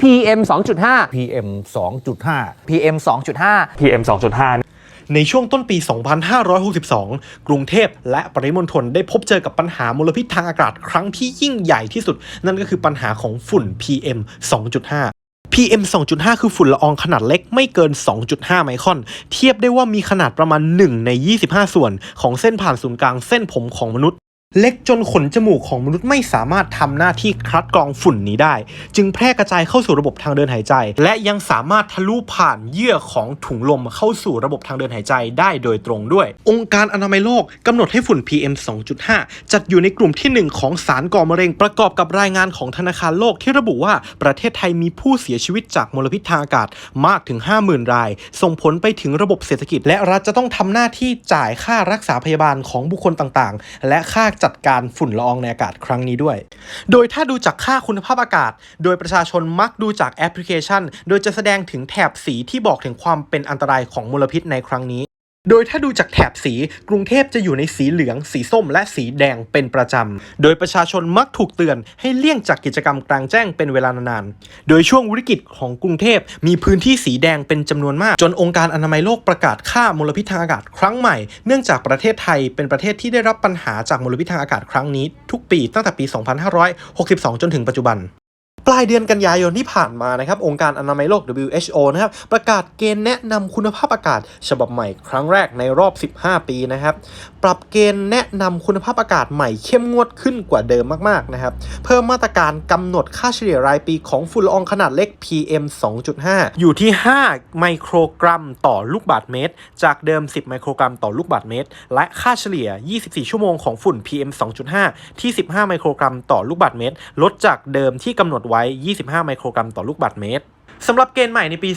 PM 2.5 PM 2.5 PM 2.5 PM 2.5ในช่วงต้นปี 2562 กรุงเทพและปริมณฑลได้พบเจอกับปัญหามลพิษทางอากาศครั้งที่ยิ่งใหญ่ที่สุด นั่นก็คือปัญหาของฝุ่น PM 2.5 PM 2.5 คือฝุ่นละอองขนาดเล็กไม่เกิน 2.5 ไมครอน เทียบได้ว่ามีขนาดประมาณ 1 ใน 25 ส่วน ของเส้นผ่านศูนย์กลางเส้นผมของมนุษย์ เล็กจนขนจมูกของมนุษย์ไม่สามารถทำหน้าที่คัดกรองฝุ่นนี้ได้ จึงแพร่กระจายเข้าสู่ระบบทางเดินหายใจ และยังสามารถทะลุผ่านเยื่อของถุงลมเข้าสู่ระบบทางเดินหายใจได้โดยตรงด้วย องค์การอนามัยโลกกำหนดให้ฝุ่น PM 2.5 จัดอยู่ในกลุ่มที่ 1 ของสารก่อมะเร็งประกอบกับรายงานของธนาคารโลกที่ระบุว่าประเทศไทยมีผู้เสียชีวิตจากมลพิษทางอากาศมากถึง 50,000 ราย ส่งผลไปถึงระบบเศรษฐกิจ และรัฐจะต้องทำหน้าที่จ่ายค่ารักษาพยาบาลของบุคคลต่างๆ และค่าจัดการฝุ่นละอองในอากาศครั้งนี้ด้วย โดยถ้าดูจากค่าคุณภาพอากาศ โดยประชาชนมักดูจากแอปพลิเคชัน โดยจะแสดงถึงแถบสีที่บอกถึงความเป็นอันตรายของมลพิษในครั้งนี้ โดยถ้าดูจากแถบสีกรุงเทพจะอยู่ในสีเหลือง สีส้ม และสีแดงเป็นประจำ โดยประชาชนมักถูกเตือนให้เลี่ยงจากกิจกรรมกลางแจ้งเป็นเวลานานๆ โดยช่วงวิกฤตของกรุงเทพมีพื้นที่สีแดงเป็นจำนวนมาก จนองค์การอนามัยโลกประกาศค่ามลพิษทางอากาศครั้งใหม่ เนื่องจากประเทศไทยเป็นประเทศที่ได้รับปัญหาจากมลพิษทางอากาศครั้งนี้ ทุกปีตั้งแต่ปี 2562 จนถึงปัจจุบัน ปลายเดือนกันยายนที่ผ่านมานะครับองค์การอนามัยโลก WHO นะครับประกาศเกณฑ์แนะนำคุณภาพอากาศ ฉบับใหม่ครั้งแรกในรอบ 15 ปีนะครับปรับเกณฑ์แนะนำคุณภาพอากาศใหม่เข้มงวดขึ้นกว่าเดิมมากๆนะครับเพิ่มมาตรการกำหนดค่าเฉลี่ยรายปีของฝุ่นละอองขนาดเล็ก PM 2.5 อยู่ที่ 5 ไมโครกรัมต่อลูกบาศก์เมตร จากเดิม 10 ไมโครกรัมต่อลูกบาศก์เมตร และค่าเฉลี่ย 24 ชั่วโมงของฝุ่น PM 2.5 ที่ 15 ไมโครกรัมต่อลูกบาศก์เมตร ลดจากเดิมที่กำหนดไวว้ 25 ไมโครกรัมต่อลูกบาศก์เมตรสำหรับเกณฑ์ใหม่ในปี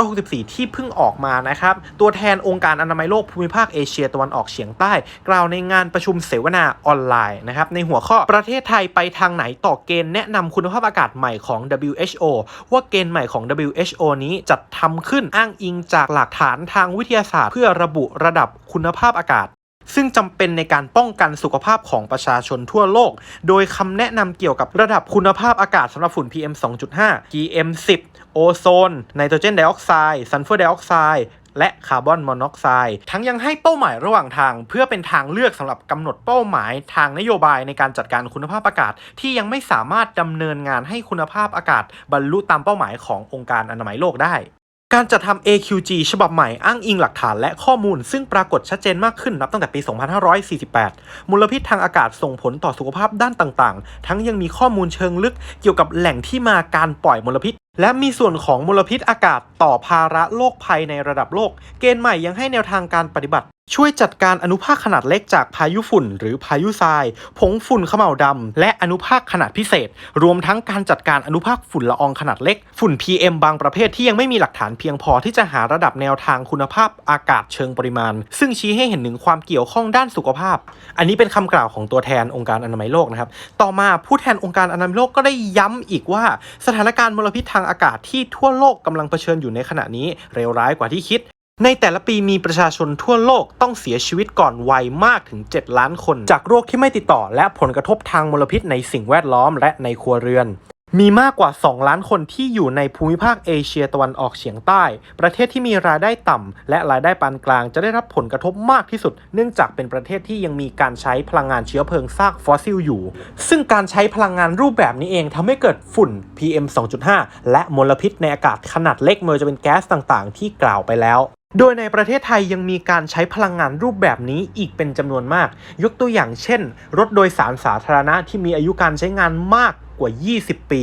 2564 ที่เพิ่งออกมานะครับ ตัวแทนองค์การอนามัยโลกภูมิภาคเอเชียตะวันออกเฉียงใต้ กล่าวในงานประชุมเสวนาออนไลน์นะครับ ในหัวข้อประเทศไทยไปทางไหนต่อเกณฑ์แนะนำคุณภาพอากาศใหม่ของ WHO ว่าเกณฑ์ใหม่ของ WHO นี้จัดทำขึ้นอ้างอิงจากหลักฐานทางวิทยาศาสตร์ เพื่อระบุระดับคุณภาพอากาศ ซึ่งจำเป็นในการป้องกันสุขภาพของประชาชนทั่วโลก โดยคำแนะนำเกี่ยวกับระดับคุณภาพอากาศสำหรับฝุ่น PM 2.5 PM 10 โอโซน ไนโตรเจนไดออกไซด์ ซัลเฟอร์ไดออกไซด์และคาร์บอนมอนอกไซด์ทั้งยังให้เป้าหมายระหว่างทาง เพื่อเป็นทางเลือกสำหรับกำหนดเป้าหมายทางนโยบายในการจัดการคุณภาพอากาศ ที่ยังไม่สามารถดำเนินงานให้คุณภาพอากาศ บรรลุตามเป้าหมายขององค์การอนามัยโลกได้ การจัดทำ AQG ฉบับใหม่อ้างอิงหลักฐานและข้อมูล ซึ่งปรากฏชัดเจนมากขึ้นนับตั้งแต่ปี 2548 มลพิษทางอากาศส่งผลต่อสุขภาพด้านต่างๆ ทั้งยังมีข้อมูลเชิงลึกเกี่ยวกับแหล่งที่มาการปล่อยมลพิษ และมีส่วนของมลพิษอากาศต่อภาระโลกภัยในระดับโลก เกณฑ์ใหม่ยังให้แนวทางการปฏิบัติ ช่วยจัดการอนุภาคขนาดเล็กจากพายุฝุ่น หรือพายุทราย ผงฝุ่นเขม่าวดำและอนุภาคขนาดพิเศษ รวมทั้งการจัดการอนุภาคฝุ่นละอองขนาดเล็ก ฝุ่น PM บางประเภทที่ยังไม่มีหลักฐานเพียงพอที่จะหาระดับแนวทางคุณภาพอากาศเชิงปริมาณ ซึ่งชี้ให้เห็นถึงความเกี่ยวข้องด้านสุขภาพ อันนี้เป็นคำกล่าวของตัวแทนองค์การอนามัยโลกนะครับต่อมาผู้แทนองค์การอนามัยโลกก็ได้ย้ำอีกว่า สถานการณ์มลพิษทางอากาศที่ทั่วโลกกำลังเผชิญอยู่ในขณะนี้เลวร้ายกว่าที่คิด ในแต่ละปีมีประชาชนทั่วโลกต้องเสียชีวิตก่อนวัยมากถึง 7 ล้านคน จากโรคที่ไม่ติดต่อ และผลกระทบทางมลพิษในสิ่งแวดล้อมและในครัวเรือน มีมากกว่า 2 ล้านคนที่อยู่ในภูมิภาคเอเชียตะวันออกเฉียงใต้ ประเทศที่มีรายได้ต่ำ และรายได้ปานกลางจะได้รับผลกระทบมากที่สุด เนื่องจากเป็นประเทศที่ยังมีการใช้พลังงานเชื้อเพลิงซากฟอสซิลอยู่ ซึ่งการใช้พลังงานรูปแบบนี้เองทำให้เกิดฝุ่น PM 2.5 และมลพิษในอากาศขนาดเล็กไม่ว่าจะเป็นแก๊สต่างๆ ที่กล่าวไปแล้ว โดยในประเทศไทยยังมีการใช้พลังงานรูปแบบนี้อีกเป็นจำนวนมาก ยกตัวอย่างเช่น รถโดยสารสาธารณะที่มีอายุการใช้งานมากกว่า 20 ปี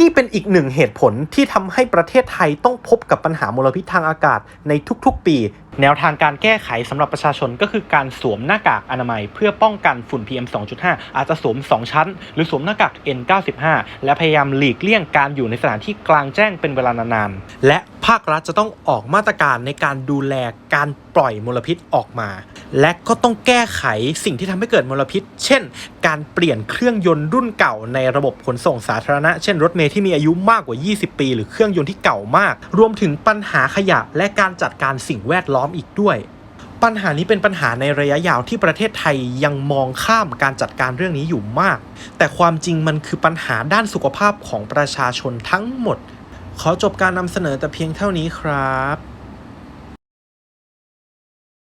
นี่เป็นอีกหนึ่งเหตุผลที่ทำให้ประเทศไทยต้องพบกับปัญหามลพิษทางอากาศในทุกๆ ปี แนวทางการแก้ไขสำหรับประชาชนก็คือการสวมหน้ากากอนามัย เพื่อป้องกันฝุ่น PM 2.5 อาจจะสวม 2 ชั้น หรือสวมหน้ากาก N95 และพยายามหลีกเลี่ยงการอยู่ในสถานที่กลางแจ้งเป็นเวลานานๆและภาครัฐจะต้องออกมาตรการในการดูแลการปล่อยมลพิษออกมา และก็ต้องแก้ไขสิ่งที่ทำให้เกิดมลพิษ เช่น การเปลี่ยนเครื่องยนต์รุ่นเก่าในระบบขนส่งสาธารณะ เช่นรถเมล์ที่มีอายุมากกว่า 20 ปี หรือเครื่องยนต์ที่เก่ามาก รวมถึงปัญหาขยะและการจัดการสิ่งแวดล้อมอีกด้วยปัญหานี้เป็นปัญหาในระยะยาวที่ประเทศไทยยังมองข้ามการจัดการเรื่องนี้อยู่มาก แต่ความจริงมันคือปัญหาด้านสุขภาพของประชาชนทั้งหมด ขอจบการนำเสนอแต่เพียงเท่านี้ครับ